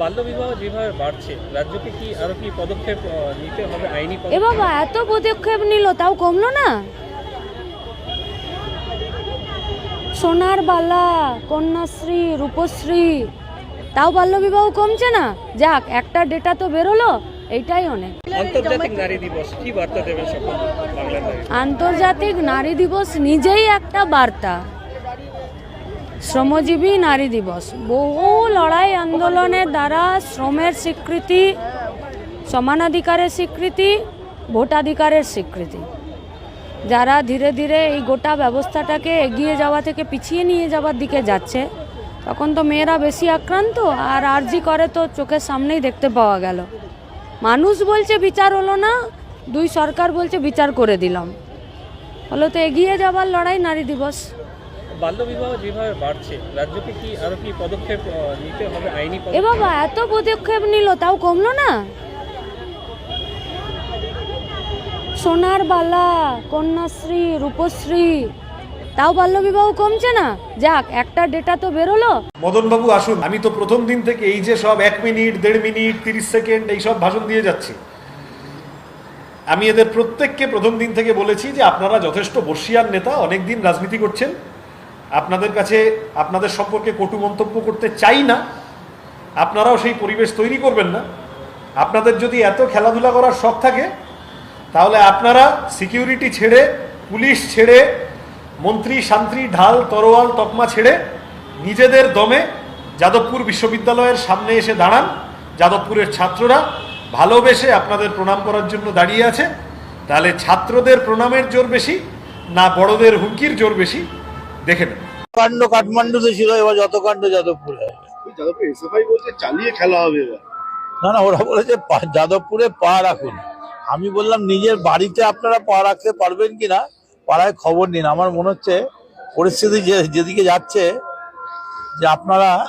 বাল্যবিবাহ যেভাবে বাড়ছে রাজ্যকে কি আরও কি পদক্ষেপ নিতে হবে আইনি এ বাবা এত পদক্ষেপ নিল তাও কমলো না সোনার বালা কন্যাশ্রী রূপশ্রী তাও বাল্যবিবাহ কমছে না? যাক একটা ডেটা তো বেরোলো এইটাই অনেক। আন্তর্জাতিক নারী দিবস কি বার্তা দেবেন সকল বাংলার নারী আন্তর্জাতিক নারী দিবস নিজেই একটা বার্তা। শ্রমজীবী নারী দিবস। বহু লড়াই আন্দোলনের দ্বারা শ্রমের স্বীকৃতি, সমানাধিকারের স্বীকৃতি, ভোটাধিকারের স্বীকৃতি। যারা ধীরে ধীরে এই গোটা ব্যবস্থাটাকে এগিয়ে যাওয়া থেকে পিছিয়ে নিয়ে যাওয়ার দিকে যাচ্ছে, তখন তো মেয়েরা বেশি আক্রান্ত আর আরজি করে তো চোখের সামনেই দেখতে পাওয়া গেল। মানুষ বলছে, বিচার হলো না, দুই সরকার বলছে, বিচার করে দিলাম। হলো তো এগিয়ে যাবার লড়াই নারী দিবস। বাল্যবিবাহ যেভাবে বাড়ছে রাজ্যকে কি আরও কি পদক্ষেপ আহ, নিতে হবে আইনি এ পদক্ষেপ বাবা এত পদক্ষেপ নিল তাও কমলো না? সোনার বালা কন্যাশ্রী রূপশ্রী তাও বাল্যবিবাহ কমছে না? যাক একটা ডেটা তো বেরোলো। মদনবাবু আসুন আমি তো প্রথম দিন থেকে এই যে সব এক মিনিট দেড় মিনিট তিরিশ সেকেন্ড এই সব ভাষণ দিয়ে যাচ্ছি। আমি এদের প্রত্যেককে প্রথম দিন থেকে বলেছি যে আপনারা যথেষ্ট বর্ষিয়ান নেতা অনেকদিন রাজনীতি করছেন। আপনাদের কাছে আপনাদের সম্পর্কে কটু মন্তব্য করতে চাই না, আপনারাও সেই পরিবেশ তৈরি করবেন না। আপনাদের যদি এত খেলাধুলা করার শখ থাকে, তাহলে আপনারা সিকিউরিটি ছেড়ে, পুলিশ ছেড়ে, মন্ত্রী, শান্ত্রী, ঢাল, তরোয়াল, তকমা ছেড়ে নিজেদের দমে যাদবপুর বিশ্ববিদ্যালয়ের সামনে এসে দাঁড়ান। যাদবপুরের ছাত্ররা ভালোবেসে আপনাদের প্রণাম করার জন্য দাঁড়িয়ে আছে। তাহলে ছাত্রদের প্রণামের জোর বেশি, না বড়দের হুমকির জোর বেশি। দেখে নেন। কাণ্ড কাঠমান্ডুতে ছিল এবার যত কাণ্ড যাদবপুরে যাদবপুর এসএফআই বলছে চালিয়ে খেলা হবে এবার। না না ওরা বলেছে যাদবপুরে পা রাখুন। আমি বললাম নিজের বাড়িতে আপনারা পা রাখতে পারবেন কিনা পাড়ায় খবর নিন। আমার মনে হচ্ছে পরিস্থিতি যে যেদিকে যাচ্ছে যে আপনারা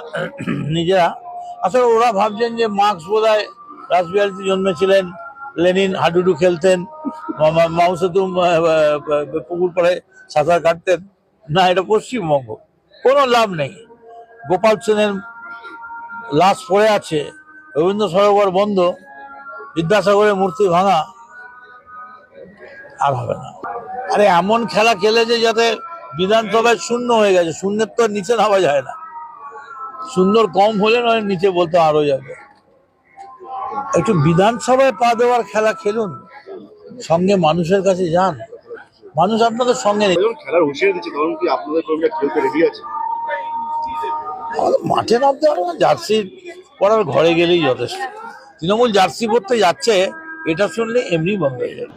নিজেরা আসলে ওরা ভাবছেন যে মার্কস বোধ হয় রাসবিহারিতে জন্মেছিলেন লেনিন হাডুডু খেলতেন মা- মা- মাও সেতুম আহ, আহ, পুকুর পাড়ে সাঁতার কাটতেন। না, এটা পশ্চিমবঙ্গ। কোনো লাভ নেই। গোপাল সেনের লাশ পড়ে আছে, রবীন্দ্র সরোবর বন্ধ, বিদ্যাসাগরের মূর্তি ভাঙা, আর হবে না। আরে এমন খেলা খেলে যে যাতে বিধানসভায় শূন্য হয়ে গেছে। শূন্যের তো নিচে নামা যায় না। সুন্দর কম হলে নয়, নিচে বলতে আরও যাবে। একটু বিধানসভায় পা দেওয়ার খেলা খেলুন। সঙ্গে মানুষের কাছে যান। মানুষ আপনাদের সঙ্গে নেই। খেলার হুঁশিয়ারি দিচ্ছে তখন কি আপনাদের কর্মীরা খেলতে রেডি আছে? মাঠে নামতে পারবে না জার্সি পরার ঘরে গেলেই যথেষ্ট। তৃণমূল জার্সি পরতে যাচ্ছে এটা শুনলে এমনি বন্ধ হয়ে যাবে।